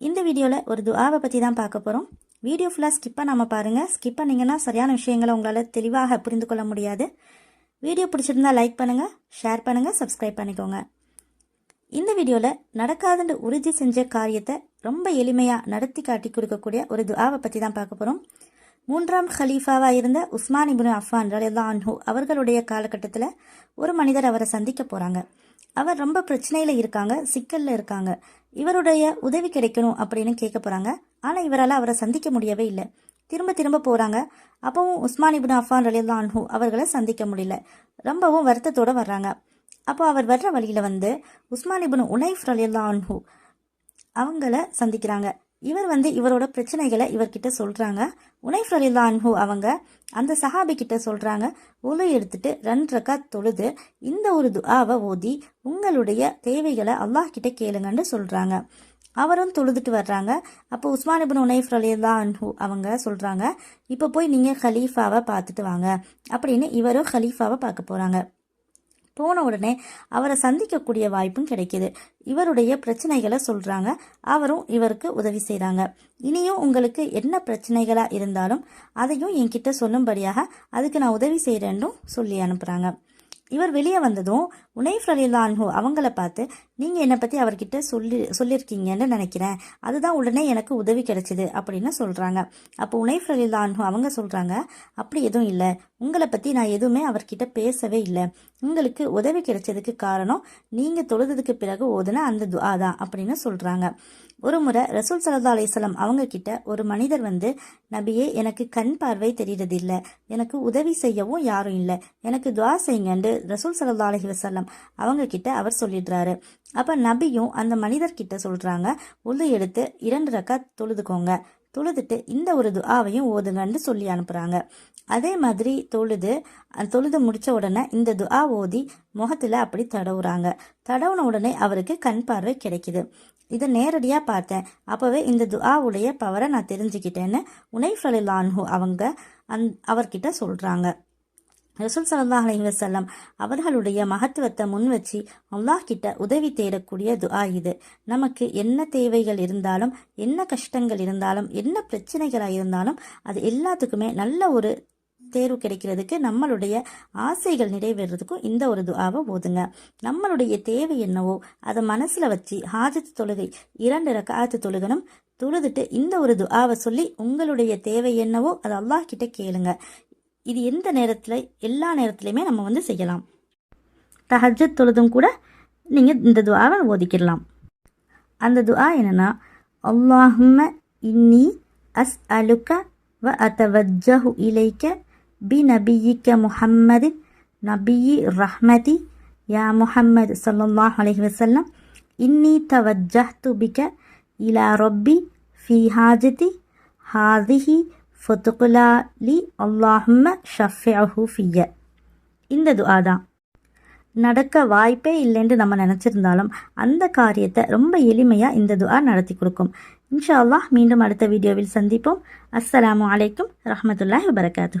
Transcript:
இந்த வீடியோவில் ஒரு துஆவை பற்றி தான் பார்க்க போகிறோம் வீடியோ ஃபுல்லாக ஸ்கிப் பண்ணாமல் பாருங்கள் ஸ்கிப் பண்ணிங்கன்னா சரியான விஷயங்களை உங்களால் தெளிவாக புரிந்து கொள்ள முடியாது. வீடியோ பிடிச்சிருந்தா லைக் பண்ணுங்கள் ஷேர் பண்ணுங்கள் சப்ஸ்கிரைப் பண்ணிக்கோங்க. இந்த வீடியோவில் நடக்காதுன்னு உறுதி செஞ்ச காரியத்தை ரொம்ப எளிமையாக நடத்தி காட்டி கொடுக்கக்கூடிய ஒரு துஆவை பற்றி தான் பார்க்க போகிறோம் மூன்றாம் ஹலீஃபாவாக இருந்த உஸ்மான் இபுன் அஃபான் ரலிதா அன்ஹு அவர்களுடைய காலகட்டத்தில் ஒரு மனிதர் அவரை சந்திக்க போகிறாங்க அவர் ரொம்ப பிரச்சனையில் இருக்காங்க சிக்கலில் இருக்காங்க. இவருடைய உதவி கிடைக்கணும் அப்படின்னு கேட்க போகிறாங்க ஆனால் இவரால் அவரை சந்திக்க முடியவே இல்லை. திரும்ப திரும்ப போகிறாங்க அப்பவும் உஸ்மான் இபின் அஃபான் ரலியல்லாஹு அன்ஹு அவர்களை சந்திக்க முடியல. ரொம்பவும் வருத்தத்தோடு வர்றாங்க. அப்போ அவர் வர்ற வழியில் வந்து உஸ்மான் இபின் உனைஃப் ரலியல்லாஹு அன்ஹூ அவங்கள சந்திக்கிறாங்க. இவர் வந்து இவரோட பிரச்சனைகளை இவர்கிட்ட சொல்கிறாங்க உனைஃப் ரலில்லா அன்ஹு அவங்க அந்த சஹாபி கிட்ட சொல்கிறாங்க உலை எடுத்துட்டு ரெண்டு ரக்கா தொழுது இந்த ஒரு துஆவை ஓதி உங்களுடைய தேவைகளை அல்லாஹ் கிட்ட கேளுங்கன்னு சொல்கிறாங்க அவரும் தொழுதுட்டு வர்றாங்க. அப்போ உஸ்மானிபின் உனைஃப் ரலில்லா அன்ஹு அவங்க சொல்கிறாங்க இப்போ போய் நீங்கள் ஹலீஃபாவை பார்த்துட்டு வாங்க அப்படின்னு இவரும் ஹலீஃபாவை பார்க்க போகிறாங்க போன உடனே அவரை சந்திக்கக்கூடிய வாய்ப்பும் கிடைக்கிது. இவருடைய பிரச்சனைகளை சொல்கிறாங்க அவரும் இவருக்கு உதவி செய்கிறாங்க இனியும் உங்களுக்கு என்ன பிரச்சனைகளாக இருந்தாலும் அதையும் என்கிட்ட சொல்லும்படியாக அதுக்கு நான் உதவி செய்கிறேன்னும் சொல்லி அனுப்புகிறாங்க இவர் வெளியே வந்ததும் உனைஃப் அலிலான்ஹு அவங்கள பார்த்து நீங்கள் என்னை பற்றி அவர்கிட்ட சொல்லி சொல்லியிருக்கீங்கன்னு நினைக்கிறேன். அதுதான் உடனே எனக்கு உதவி கிடைச்சிது அப்படின்னு சொல்கிறாங்க அப்போ உனைஃப் அலிலான்ஹு அவங்க சொல்கிறாங்க அப்படி எதுவும் இல்லை. உங்களை பற்றி நான் எதுவுமே அவர்கிட்ட பேசவே இல்லை. உங்களுக்கு உதவி கிடைச்சதுக்கு காரணம் நீங்கள் தொழுதுக்கு பிறகு ஓதுன அந்த துஆ தான் அப்படின்னு சொல்கிறாங்க ஒரு முறை ரசூல் சல்லா அலிஸ்லாம் அவங்க கிட்ட ஒரு மனிதர் வந்து நபியே எனக்கு கண் பார்வை தெரியறதில்லை. எனக்கு உதவி செய்யவும் யாரும் இல்லை. எனக்கு துவா செய்யுங்கன்னு ரசூல் சல்லா அலஹி வசல்லம் அவங்க கிட்ட அவர் சொல்லிடுறாரு. அப்ப நபியும் அந்த மனிதர்கிட்ட சொல்றாங்க உள்ள எடுத்து இரண்டு ரக்கா தொழுதுக்கோங்க. தொழுதுட்டு இந்த ஒரு துஆவையும் ஓதுங்கன்னு சொல்லி அனுப்புறாங்க. அதே மாதிரி தொழுது தொழுது முடிச்ச உடனே இந்த துஆ ஓதி முகத்துல அப்படி தடவுறாங்க. தடவுன உடனே அவருக்கு கண் பார்வை கிடைக்குது. இதை நேரடியாக பார்த்தேன். அப்போவே இந்த துஆவுடைய பவரை நான் தெரிஞ்சுக்கிட்டேன்னு உனைஃப் அலிலான்ஹு அவங்க அந் அவர்கிட்ட சொல்கிறாங்க ரசூல் சல்லா அலி வசல்லம் அவர்களுடைய மகத்துவத்தை முன் வச்சு அல்லாஹ் கிட்ட உதவி தேடக்கூடிய துஆ இது. நமக்கு என்ன தேவைகள் இருந்தாலும் என்ன கஷ்டங்கள் இருந்தாலும் என்ன பிரச்சனைகளாக இருந்தாலும் அது எல்லாத்துக்குமே நல்ல ஒரு தேர்வு கிடைக்கிறதுக்கு நம்மளுடைய ஆசைகள் நிறைவேறதுக்கும் இந்த ஒரு துஆவை ஓதுங்க. நம்மளுடைய தேவை என்னவோ அதை மனசில் வச்சு ஹாஜத்து தொழுகை இரண்டு ரக்காத்து தொழுகணும். தொழுதுட்டு இந்த ஒரு துஆவை சொல்லி உங்களுடைய தேவை என்னவோ அதை அல்லாஹ் கிட்ட கேளுங்க. இது எந்த நேரத்தில் எல்லா நேரத்துலையுமே நம்ம வந்து செய்யலாம். தஹஜத் தொழுதும் கூட நீங்கள் இந்த துவாவை ஓதிக்கிடலாம். அந்த துவா என்னென்னா அல்லாஹும்ம இன்னி அஸ் அலுக்க வ அத்தவஜ்ஜஹு இலைக்க பி நபியிக்க முஹம்மது நபியி ரஹ்மதி யா முஹம்மது சல்லாஹ் அலஹி வசல்லம் இன்னி தவஜ்ஜஹ்து துபிக்க இலா ரொப்பி ஃபி ஹாஜதி ஹாதிஹி ஃபொத்துகுலா லி அல்லாஹும்ம ஷஃபியஹு ஃபிய இந்த துஆ தான். நடக்க வாய்ப்பே இல்லைன்னு நம்ம நினச்சிருந்தாலும் அந்த காரியத்தை ரொம்ப எளிமையாக இந்த துஆ நடத்தி கொடுக்கும். இன்ஷா அல்லாஹ் மீண்டும் அடுத்த வீடியோவில் சந்திப்போம். அஸ்ஸலாமு அலைக்கும் ரஹமத்துல்லாஹி வபரகாத்து